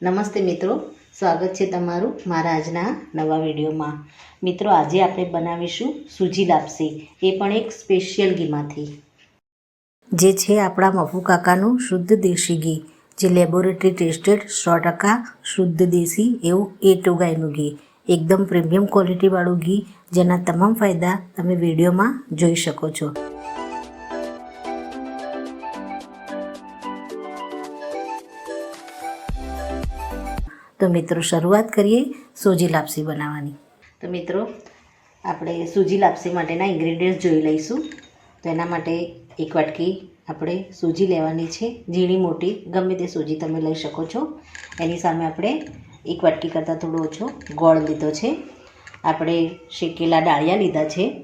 નમસ્તે મિત્રો, સ્વાગત છે તમારું મારા આજના નવા વિડીયોમાં. મિત્રો, આજે આપણે બનાવીશું સૂજી લાપસી, એ પણ એક સ્પેશિયલ ઘીમાંથી. જે છે આપણા મફુ કાકાનું શુદ્ધ દેશી ઘી, જે લેબોરેટરી ટેસ્ટેડ સો ટકા શુદ્ધ દેશી એવું એ ટુ ગાયનું ઘી. એકદમ પ્રીમિયમ ક્વોલિટીવાળું ઘી, જેના તમામ ફાયદા તમે વિડીયોમાં જોઈ શકો છો. તો મિત્રો, શરૂઆત કરીએ સૂજી લાપસી બનાવવાની. તો મિત્રો, આપણે સૂજી લાપસી માટેના ઇન્ગ્રીડિયન્ટ જોઈ લઈશું. તો એના માટે એક વાટકી આપણે સૂજી લેવાની છે. ઝીણી મોટી, ગમે તે સૂજી તમે લઈ શકો છો. એની સામે આપણે એક વાટકી કરતાં થોડો ઓછો ગોળ લીધો છે. આપણે શેકેલા ડાળિયા લીધા છે.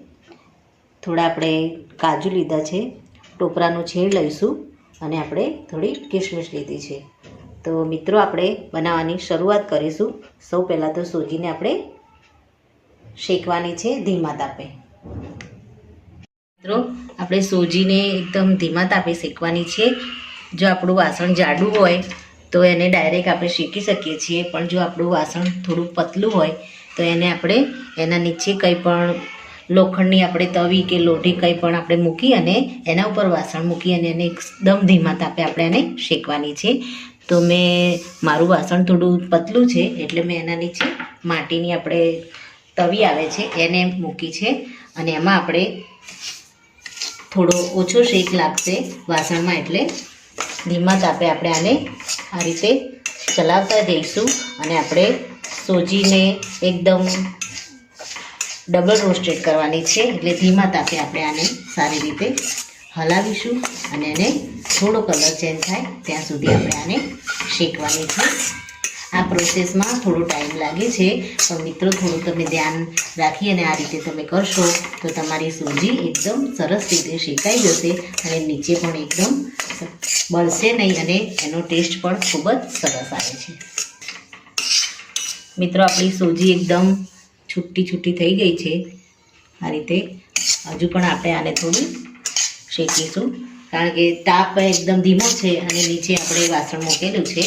થોડા આપણે કાજુ લીધા છે. ટોપરાનું છેડ લઈશું અને આપણે થોડી કિશમિશ લીધી છે. તો મિત્રો, આપણે બનાવવાની શરૂઆત કરીશું. સૌ પહેલાં તો સૂજીને આપણે શેકવાની છે ધીમા તાપે. મિત્રો, આપણે સૂજીને એકદમ ધીમા તાપે શેકવાની છે. જો આપણું વાસણ જાડું હોય, તો એને ડાયરેક્ટ આપણે શેકી શકીએ છીએ. પણ જો આપણું વાસણ થોડું પતલું હોય, તો એને આપણે એના નીચે કંઈ પણ લોખંડની આપણે તવી કે લોઢી કંઈ પણ આપણે મૂકી અને એના ઉપર વાસણ મૂકી અને એને એકદમ ધીમા તાપે આપણે એને શેકવાની છે. તો મેં, મારું વાસણ થોડું પતલું છે, એટલે મેં એના નીચે માટીની આપણે તવી આવે છે, એને મૂકી છે, અને એમાં આપણે થોડો ઓછો શેક લાગશે વાસણમાં, એટલે ધીમા તાપે આપણે આને આ રીતે ચલાવતા જઈશું, અને આપણે સોજીને એકદમ ડબલ રોસ્ટેડ કરવાની છે, એટલે ધીમા તાપે આપણે આને સારી રીતે હલાવીશું અને એને થોડો કલર ચેન્જ થાય ત્યાં સુધી આપણે આને શેકવાની છે. આ પ્રોસેસમાં થોડો ટાઈમ લાગે છે પણ મિત્રો થોડું તમે ધ્યાન રાખી અને આ રીતે તમે કરશો તો તમારી સૂજી એકદમ સરસ રીતે શેકાઈ જશે અને નીચે પણ એકદમ બળશે નહીં અને એનો ટેસ્ટ પણ ખૂબ જ સરસ આવે છે. મિત્રો આપણી સૂજી એકદમ છૂટી છૂટી થઈ ગઈ છે. આ રીતે હજુ પણ આપણે આને થોડું શેકીશું. કારણ કે તાપ એકદમ ધીમો છે અને નીચે આપણે વાસણ મૂકેલું છે.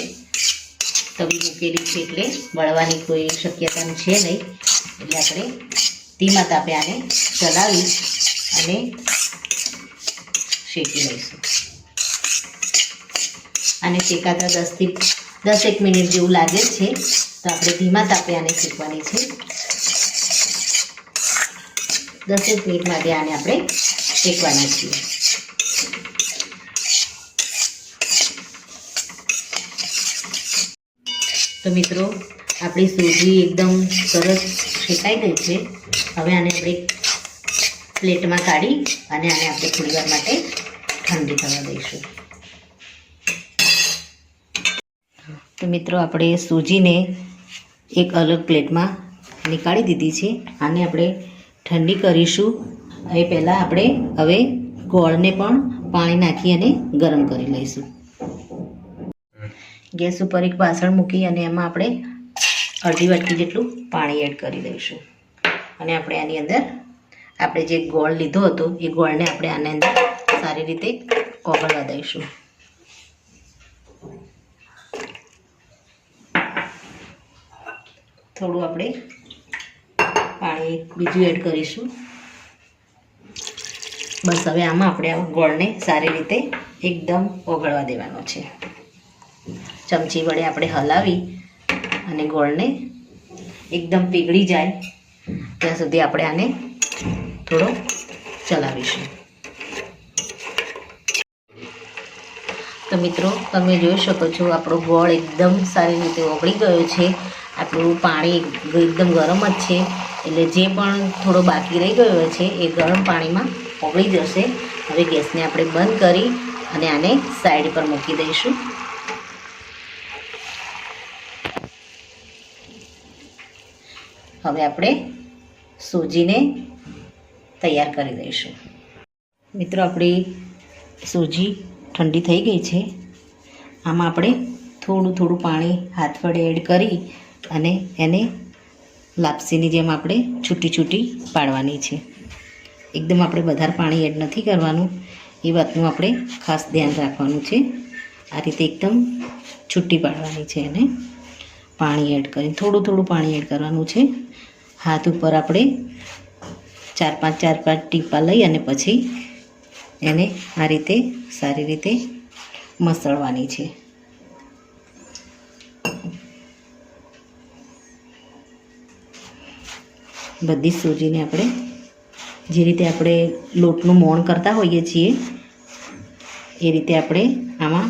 તવી મૂકેલી છે એટલે બળવાની કોઈ શક્યતા છે નહીં. એટલે આપણે ધીમા તાપે આને ચલાવી અને શેકી લઈશું. અને શેકાતા દસથી દસ એક મિનિટ જેવું લાગે છે, તો આપણે ધીમા તાપે આને શેકવાની છે. દસેક મિનિટ માટે આને આપણે શેકવાના છીએ. તો મિત્રો, આપણી સૂજી એકદમ સરસ શેકાઈ ગઈ છે. હવે આને આપણે પ્લેટમાં કાઢી અને આને આપણે થોડી વાર માટે ઠંડી થવા દઈશું. તો મિત્રો, આપણે સૂજીને એક અલગ પ્લેટમાં નીકાળી દીધી છે. આને આપણે ઠંડી કરીશું. એ પહેલાં આપણે હવે ગોળને પણ પાણી નાખી અને ગરમ કરી લઈશું. ગેસ ઉપર એક વાસણ મૂકી અને એમાં આપણે અડધી વાટકી જેટલું પાણી એડ કરી દઈશું. અને આપણે આની અંદર આપણે જે ગોળ લીધો હતો, એ ગોળને આપણે આની અંદર સારી રીતે ઓગળવા દઈશું. થોડું આપણે પાણી બીજું એડ કરીશું. બસ હવે આમાં આપણે આ ગોળને સારી રીતે એકદમ ઓગળવા દેવાનો છે. ચમચી વડે આપણે હલાવી અને ગોળને એકદમ પીગળી જાય ત્યાં સુધી આપણે આને થોડો ચલાવીશું. તો મિત્રો, તમે જોઈ શકો છો આપણો ગોળ એકદમ સારી રીતે ઓગળી ગયો છે. આપણું પાણી એકદમ ગરમ જ છે. એટલે જે પણ થોડો બાકી રહી ગયો છે એ ગરમ પાણીમાં ઓગળી જશે. હવે ગેસને આપણે બંધ કરી અને આને સાઈડ પર મૂકી દઈશું. હવે આપણે સૂજીને તૈયાર કરી દઈશું. મિત્રો, આપણી સૂજી ઠંડી થઈ ગઈ છે. આમાં આપણે થોડું થોડું પાણી હાથ વડે એડ કરી અને એને લાપસીની જેમ આપણે છૂટી છૂટી પાડવાની છે. એકદમ આપણે વધારે પાણી એડ નથી કરવાનું. એ વાતનું આપણે ખાસ ધ્યાન રાખવાનું છે. આ રીતે એકદમ છૂટી પાડવાની છે એને. પાણી એડ કરીને, થોડું થોડું પાણી એડ કરવાનું છે. હાથ ઉપર આપણે ચાર પાંચ ચાર પાંચ ટીપા લઈ અને પછી એને આ રીતે સારી રીતે મસળવાની છે. બધી સૂજીને આપણે જે રીતે આપણે લોટનું મોણ કરતા હોઈએ છીએ, એ રીતે આપણે આમાં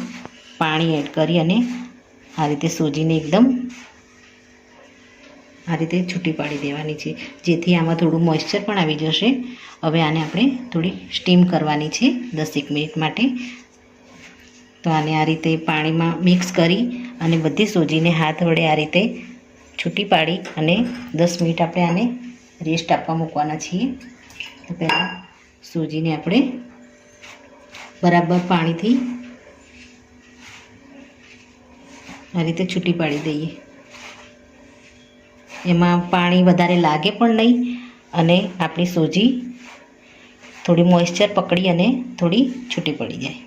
પાણી એડ કરી અને આ રીતે સોજીને એકદમ આ રીતે છૂટી પાડી દેવાની છે. જેથી આમાં થોડું મોઇશ્ચર પણ આવી જશે. હવે આને આપણે થોડી સ્ટીમ કરવાની છે દસેક મિનિટ માટે. તો આને આ રીતે પાણીમાં મિક્સ કરી અને બધી સોજીને હાથ વડે આ રીતે છૂટી પાડી અને દસ મિનિટ આપણે આને રેસ્ટ આપવા મૂકવાના છીએ. તો પહેલાં સૂજીને આપણે બરાબર પાણીથી આ રીતે છૂટી પાડી દઈએ. એમાં પાણી વધારે લાગે પણ નહીં અને આપણી સૂજી થોડી મોઇશ્ચર પકડી અને થોડી છૂટી પડી જાય.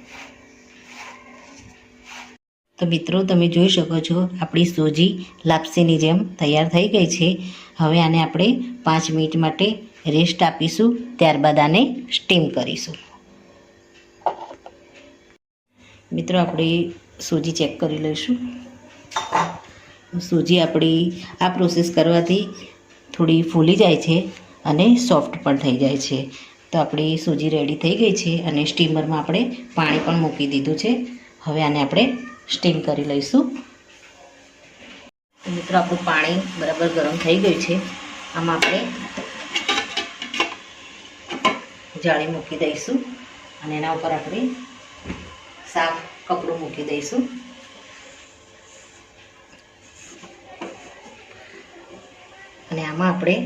તો મિત્રો, તમે જોઈ શકો છો, આપણી સૂજી લાપસીની જેમ તૈયાર થઈ ગઈ છે. હવે આને આપણે પાંચ મિનિટ માટે રેસ્ટ આપીશું, ત્યારબાદ આને સ્ટીમ કરીશું. મિત્રો, આપણે સૂજી ચેક કરી લઈશું. સૂજી આપણી, આ પ્રોસેસ કરવાથી થોડી ફૂલી જાય છે અને સોફ્ટ પણ થઈ જાય છે. તો આપણી સૂજી રેડી થઈ ગઈ છે અને સ્ટીમરમાં આપણે પાણી પણ મૂકી દીધું છે. હવે આને આપણે સ્ટીમ કરી લઈશું. મિત્રો આપણું પાણી બરાબર ગરમ થઈ ગયું છે. આમાં આપણે જાળી મૂકી દઈશું અને એના ઉપર આપણે સાફ કપડું મૂકી દઈશું. અને આમાં આપણે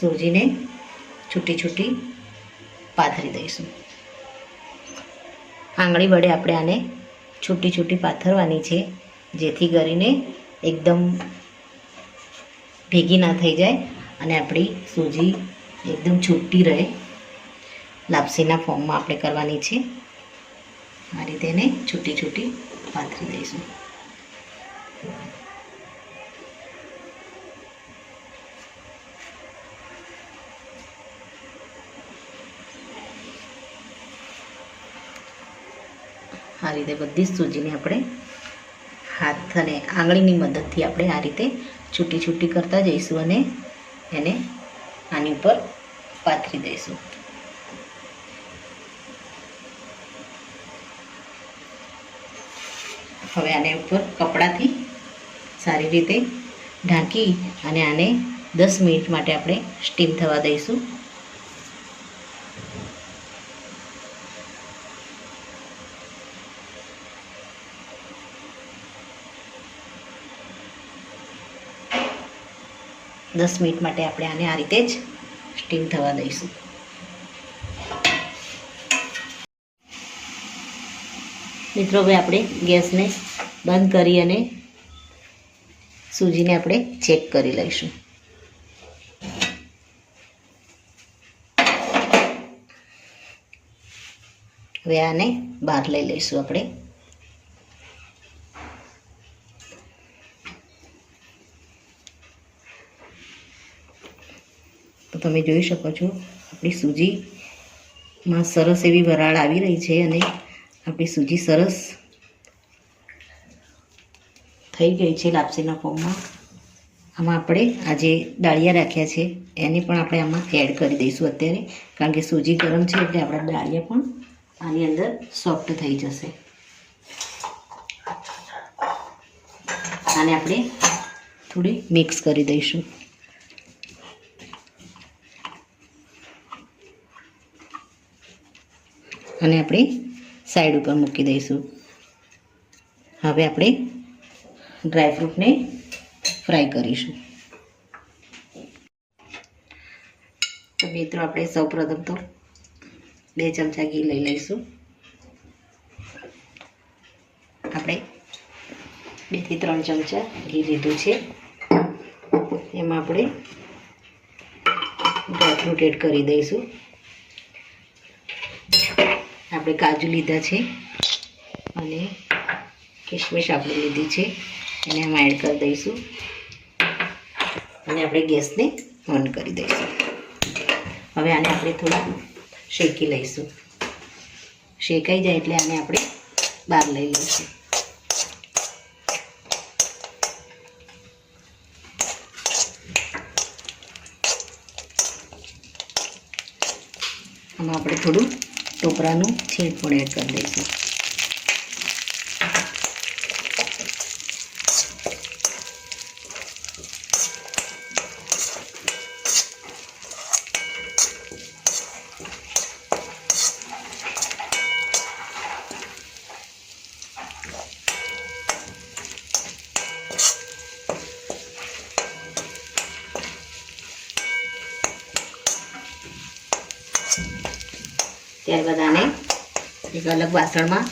સૂજીને છૂટી છૂટી પાથરી દઈશું. આંગળી વડે આપણે આને છૂટી છૂટી પાથરવાની છે, જેથી કરીને એકદમ ભેગી ના થઈ જાય અને આપણી સૂજી એકદમ છૂટી રહે. લાપસીના ફોર્મમાં આપણે કરવાની છે. આ રીતે એને છૂટી છૂટી પાથરી દઈશું. આ રીતે બધી જ સૂજીને આપણે હાથ અને આંગળીની મદદથી આપણે આ રીતે છૂટી છૂટી કરતા જઈશું અને એને આની ઉપર પાથરી દઈશું. હવે આને ઉપર કપડાથી સારી રીતે ઢાંકી અને આને દસ મિનિટ માટે આપણે સ્ટીમ થવા દઈશું. દસ મિનિટ માટે આપણે આને આ રીતે જ સ્ટીમ થવા દઈશું. મિત્રો, હવે આપણે ગેસને બંધ કરી અને સૂજીને આપણે ચેક કરી લઈશું. હવે આને બહાર લઈ લઈશું આપણે. તમે જોઈ શકો છો, આપણી સૂજીમાં સરસ એવી વરાળ આવી રહી છે અને આપણી સૂજી સરસ થઈ ગઈ છે લાપસીના ફોર્મમાં. આમાં આપણે આ જે ડાળિયા રાખ્યા છે, એને પણ આપણે આમાં એડ કરી દઈશું અત્યારે, કારણ કે સૂજી ગરમ છે એટલે આપણા ડાળિયા પણ આની અંદર સોફ્ટ થઈ જશે. આને આપણે થોડી મિક્સ કરી દઈશું. અને આપણે સાઈડ ઉપર મૂકી દઈશું. હવે આપણે ડ્રાયફ્રૂટને ફ્રાય કરીશું. તો મિત્રો, આપણે સૌપ્રથમ તો બે ચમચા ઘી લઈ લઈશું. આપણે બેથી ત્રણ ચમચા ઘી લીધું છે. એમાં આપણે ડ્રાયફ્રૂટ એડ કરી દઈશું. આપણે કાજુ લીધા છે અને કિશમિશ આપણે લીધી છે. એને એમાં એડ કરી દઈશું. અને આપણે ગેસને ઓન કરી દઈશું. હવે આને આપણે થોડું શેકી લઈશું. શેકાઈ જાય એટલે આને આપણે બહાર લઈ લઈશું. આમાં આપણે થોડું ટોપરાનું છીણ પણ એડ કરી દઈશું. ત્યારબાદ બધાને. એક અલગ વાસણમાં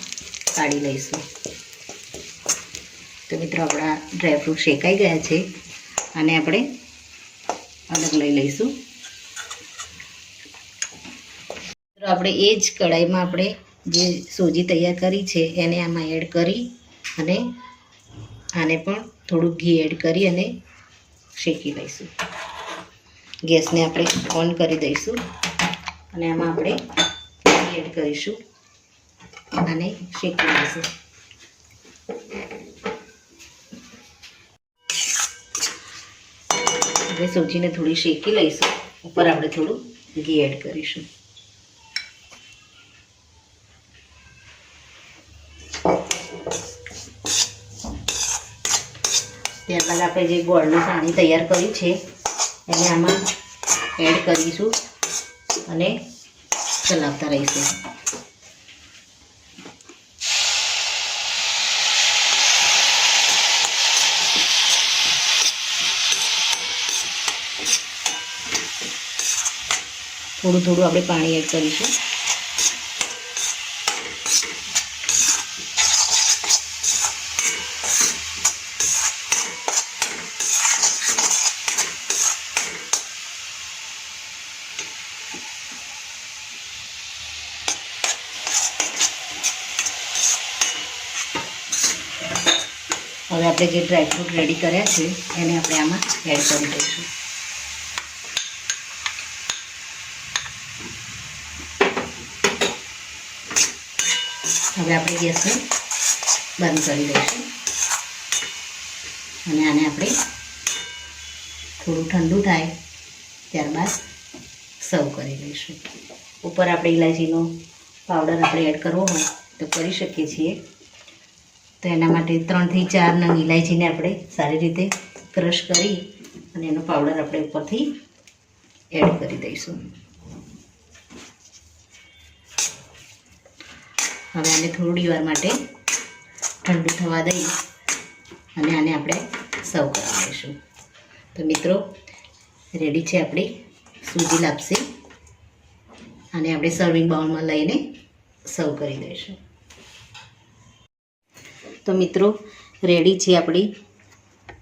કાઢી લઈશું. તો મિત્રો આપણા ડ્રાયફ્રૂટ શેકાઈ ગયા છે. અને આપણે અલગ લઈ લઈશું. મિત્રો, આપણે એ જ કઢાઈમાં આપણે જે સોજી તૈયાર કરી છે, એને આમાં એડ કરી અને આને પણ થોડું ઘી એડ કરી અને શેકી લઈશું. ગેસને આપણે ઓન કરી દઈશું. અને આમાં આપણે એડ કરીશું. અને શેકી લઈશું. હવે સૂજીને થોડી શેકી લઈશું. ઉપર આપણે થોડું ઘી એડ કરીશું. ત્યારબાદ આપણે જે ગોળનું પાણી તૈયાર કર્યું છે, એને આમાં એડ કરીશું. અને ચલાવતા રહીશું. થોડું થોડું આપણે પાણી એડ કરીશું હવે આપણે જે ડ્રાયફ્રૂટ રેડી કર્યા છે, એને આપણે આમાં એડ કરી દઈશું. હવે આપણે ગેસને બંધ કરી દઈશું. અને આને આપણે થોડું ઠંડુ થાય ત્યારબાદ સર્વ કરી લઈશું. ઉપર આપણે ઇલાયચીનો પાવડર આપણે એડ કરવો હોય તો કરી શકીએ છીએ. તો એના માટે ત્રણથી ચાર નંગ ઇલાયચીને આપણે સારી રીતે ક્રશ કરી અને એનો પાવડર આપણે ઉપરથી એડ કરી દઈશું. હવે આને થોડી વાર માટે ઠંડુ થવા દઈ અને આને આપણે સર્વ કરી દઈશું. તો મિત્રો રેડી છે આપણી સૂજી લાપસી. અને આપણે સર્વિંગ બાઉલમાં લઈને સર્વ કરી દઈશું. તો મિત્રો રેડી છે આપણી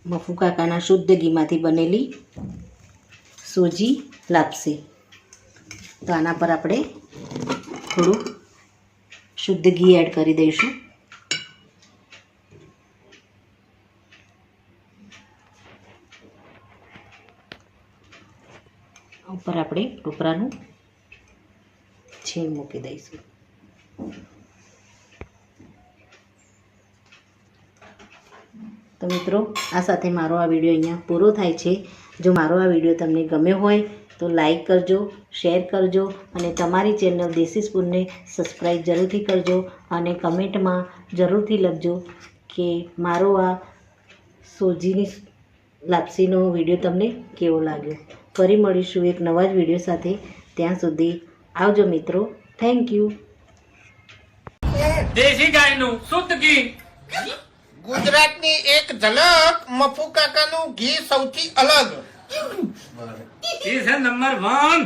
મફુ કાકાના શુદ્ધ ઘીમાંથી બનેલી સૂજી લાપસી. તો આના પર આપણે થોડું શુદ્ધ ઘી એડ કરી દઈશું. ઉપર આપણે ટોપરાનું છીણ મૂકી દઈશું. તો મિત્રો, આ સાથે મારો આ વીડિયો અહીંયા પૂરો થાય છે. જો મારો આ વીડિયો તમને ગમ્યો હોય, તો લાઈક કરજો, શેર કરજો અને તમારી ચેનલ દેશી સ્પૂનને સબસ્ક્રાઈબ જરૂરથી કરજો અને કમેન્ટમાં જરૂરથી લખજો કે મારો આ સોજીની લાપસીનો વીડિયો તમને કેવો લાગ્યો. ફરી મળીશું એક નવા જ વીડિયો સાથે. ત્યાં સુધી આવજો મિત્રો. થેન્ક યુ દેશી ગાયનું શુદ્ધ ઘી ઝલક મફુ કાકાનું ઘી સૌથી અલગ. એ છે નંબર વન.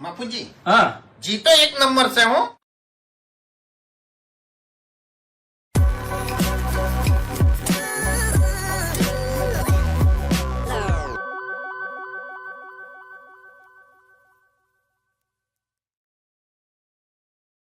મફુજી હા. જી તો એક નંબર છે હું.